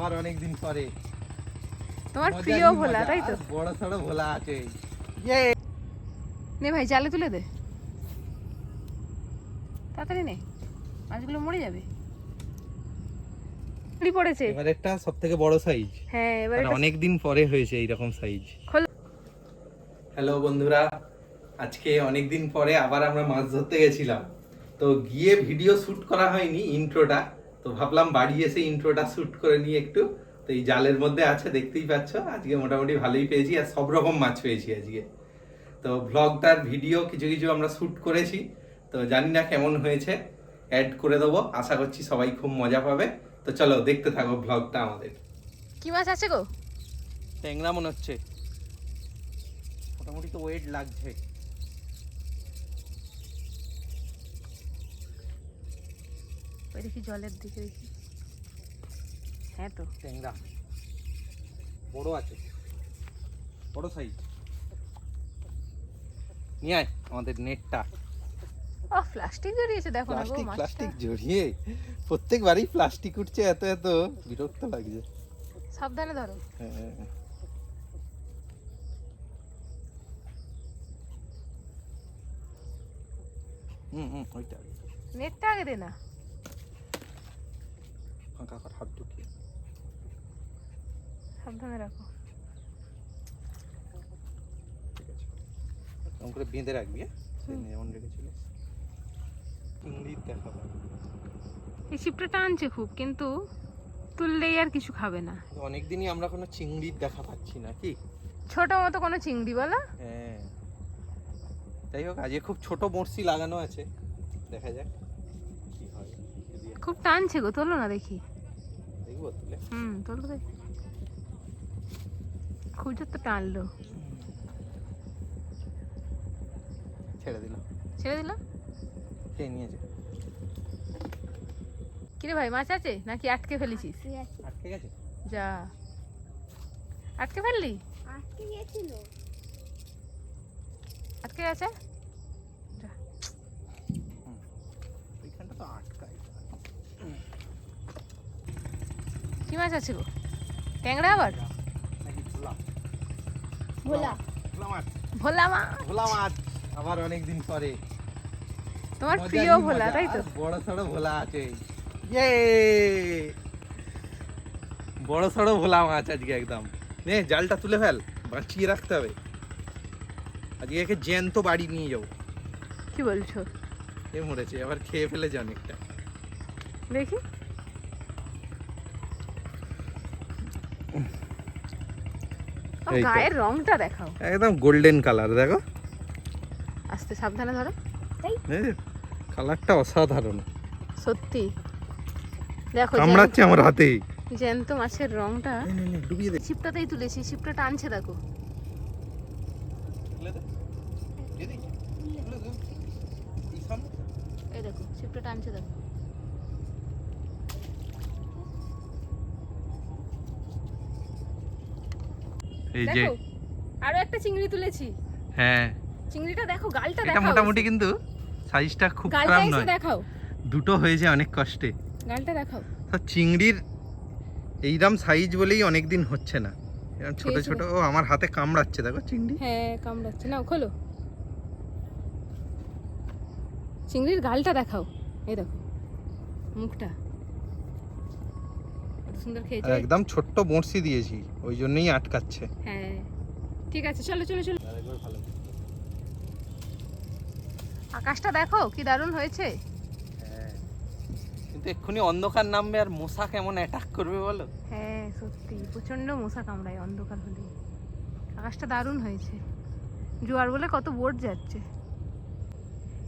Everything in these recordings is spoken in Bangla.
আবার অনেকদিন পরে। তোমার প্রিয় ভোলা তাই তো? বড় সড়ো ভোলা আছে। ইয়ে। নে ভাই জালে তুলে দে। তাড়াতাড়ি নে মাছগুলো মরে যাবে। চিংড়ি পড়েছে। এবারেরটা সব থেকে বড় সাইজ হ্যাঁ এবার অনেক দিন পরে হয়েছে এইরকম সাইজ হ্যালো বন্ধুরা আজকে অনেক দিন পরে আবার আমরা মাছ ধরতে গেছিলাম। তো গিয়ে ভিডিও শুট করা হয়নি ইন্ট্রোটা তো ভাবলাম বাড়ি এসে ইন্ট্রোটা শ্যুট করে নিয়ে একটু। তো এই জালের মধ্যে আছে দেখতেই পাচ্ছ। আজকে মোটামুটি ভালোই পেয়েছি আর সব রকম মাছ পেয়েছি আজকে। তো ব্লগটার ভিডিও কিছু কিছু আমরা শ্যুট করেছি। তো জানি না কেমন হয়েছে অ্যাড করে দেবো। আশা করছি সবাই খুব মজা পাবে। তো চলো দেখতে থাকো ব্লগটা আমাদের। কি মাছ আছে গো? ট্যাংরা মনে হচ্ছে। মোটামুটি তো ওয়েট লাগছে। ওই দেখি জলের দিকে দেখি। হ্যাঁ তো। ট্যাংরা। বড় আছে। বড় সাইজ নিয়ে আয় আমাদের নেটটা ও প্লাস্টিক জড়িয়েছে দেখো না প্লাস্টিক প্লাস্টিক জড়িয়ে। প্রত্যেকবারই প্লাস্টিক উঠছে এত এত। বিরক্ত লাগছে। সাবধানে ধরো। হ্যাঁ। হুম হুম ওইটা। নেটটা আগে দে না। ফাঁকা কর হাত ঢুকিয়ে। সাবধানে রাখো। ঠিক আছে। এরকম করে বেঁধে রাখবি হ্যাঁ? যেমন রেখেছিল দেখাবো। এই শিপটা টানছে খুব কিন্তু তুললেই আর কিছু খাবে না। অনেক দিনই আমরা কোনো চিংড়ির দেখা পাচ্ছি না কি? ছোট মতো কোনো চিংড়ি বলো। হ্যাঁ। যাই হোক আজকে খুব ছোট বড়শি লাগানো আছে। দেখা যাক কি হয়। খুব টানছে গো তোলো না দেখি। দেখব তুলে হুম তোলো দেখি খুব জোর তো টানলো ছেড়ে দিল ছেড়ে দিলাম খেয়ে নিয়েছে কিরে ভাই মাছ আছে নাকি আটকে ফেলেছিস আটকে গেছে যা আটকে ফেললি আজকে গেছিল আটকে গেছে যা। ওইখানটা তো আটকায় কি মাছ আছে গো? ট্যাংরা আবার? ভোলা। মাছ? ভোলা মাছ আবার অনেক দিন পরে। তোমার প্রিয় ভোলা তাই তো? বড় সড়ো ভোলা আছে। ইয়ে! বড় সড়ো ভোলা মাছ আজকে একদম। নে জালটা তুলে ফেল বাঁচিয়ে রাখতে হবে। আজকে একে জ্যান্ত বাড়ি নিয়ে যাব। কি বলছো? এ মরেছে আবার খেয়ে ফেলেছে অনেকটা। দেখি। গায়ের রংটা দেখাও। একদম গোল্ডেন কালার দেখো। আস্তে সাবধানে ধরো। কালারটা অসাধারণ। সত্যি। দেখো জ্যান্ত- কামড়াচ্ছে আমার হাতে। জ্যান্ত মাছের রংটা। ডুবিয়ে দে। ছিপটাতেই তুলেছি ছিপটা টানছে দেখো। এই দেখো ছিপটা টানছে দেখো। এই যে আরও একটা চিংড়ি তুলেছি। হ্যাঁ। চিংড়িটা দেখো গালটা এটা মোটামুটি কিন্তু সাইজটা খুব খারাপ নয়। দেখাও। দুটো হয়েছে অনেক কষ্টে। গালটা দেখাও। চিংড়ির এইরকম সাইজ বলেই অনেক দিন হচ্ছে না। এরকম ছোট ছোট ও আমার হাতে কামড়াচ্ছে দেখো চিংড়ি। হ্যাঁ কামড়াচ্ছে। নাও খোলো। চিংড়ির গালটা দেখাও। এই দেখো মুখটা। সুন্দর খেয়েছে। একদম ছোট্ট বড়শি দিয়েছি ওই জন্যই আটকাচ্ছে। হ্যাঁ ঠিক আছে চলো চলো চলো। আকাশটা দেখো কি দারুণ হয়েছে। হ্যাঁ কিন্তু এক্ষুনি অন্ধকার নামবে আর মশা কেমন অ্যাটাক করবে বলো? হ্যাঁ সত্যি প্রচণ্ড মশা কামড়ায় অন্ধকার হলে। আকাশটা দারুণ হয়েছে। জোয়ার বলে কত বোট যাচ্ছে।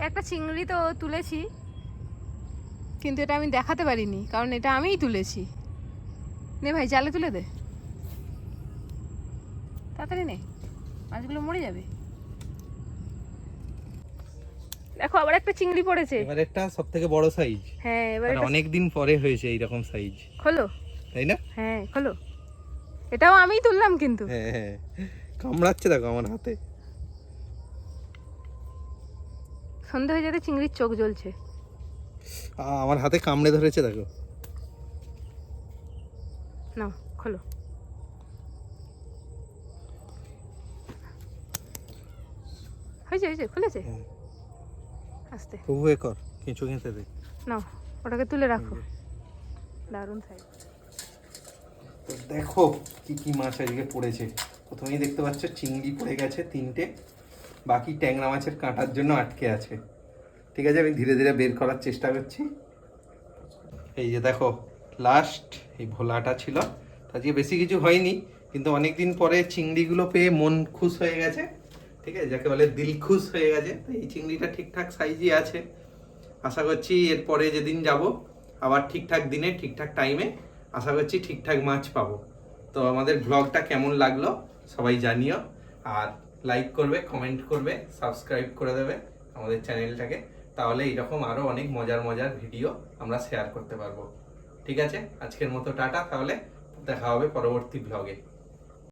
একটা চিংড়ি তো তুলেছি কিন্তু এটা আমি দেখাতে পারিনি কারণ এটা আমিই তুলেছি। নে ভাই জালে তুলে দে। তাড়াতাড়ি নে মাছগুলো মরে যাবে। দেখো আবার একটা চিংড়ি পড়েছে। এবারেরটা সব থেকে বড় সাইজ হ্যাঁ এবার এটা অনেক দিন পরে হয়েছে এইরকম সাইজ খোলো। তাই না? হ্যাঁ খোলো। এটাও আমিই তুললাম কিন্তু। হ্যাঁ হ্যাঁ। কামড়াচ্ছে দেখো আমার হাতে। সন্ধে হয়ে যেতে চিংড়ির চোখ জ্বলছে। আমার হাতে কামড়ে ধরেছে দেখো। নাও খোলো। হয়েছে হয়েছে খুলেছে? আস্তে। তবু এ কর কিছু খেতে দে। নাও ওটাকে তুলে রাখো। দারুণ সাইজ তো দেখো কি কি মাছ আজকে পড়েছে। প্রথমেই দেখতে পাচ্ছ চিংড়ি পড়ে গেছে তিনটে বাকি ট্যাংরা মাছের কাঁটার জন্য আটকে আছে। ঠিক আছে আমি ধীরে ধীরে বের করার চেষ্টা করছি। এই যে দেখো লাস্ট এই ভোলাটা ছিল। আজকে বেশি কিছু হয়নি, কিন্তু অনেক দিন পরে চিংড়িগুলো পেয়ে মন খুশ হয়ে গেছে। ঠিক আছে, যাকে বলে দিল খুশ হয়ে গেছে। তো এই চিংড়িটা ঠিকঠাক সাইজই আছে। আশা করছি এরপরে যেদিন যাব, আবার ঠিকঠাক দিনে, ঠিকঠাক টাইমে আশা করছি ঠিকঠাক মাছ পাবো। তো আমাদের ব্লগটা কেমন লাগল, সবাই জানিও। আর লাইক করবে কমেন্ট করবে সাবস্ক্রাইব করে দেবে আমাদের চ্যানেলটাকে তাহলে এইরকম আরও অনেক মজার মজার ভিডিও আমরা শেয়ার করতে পারব। ঠিক আছে? আজকের মতো টাটা তাহলে দেখা হবে পরবর্তী ব্লগে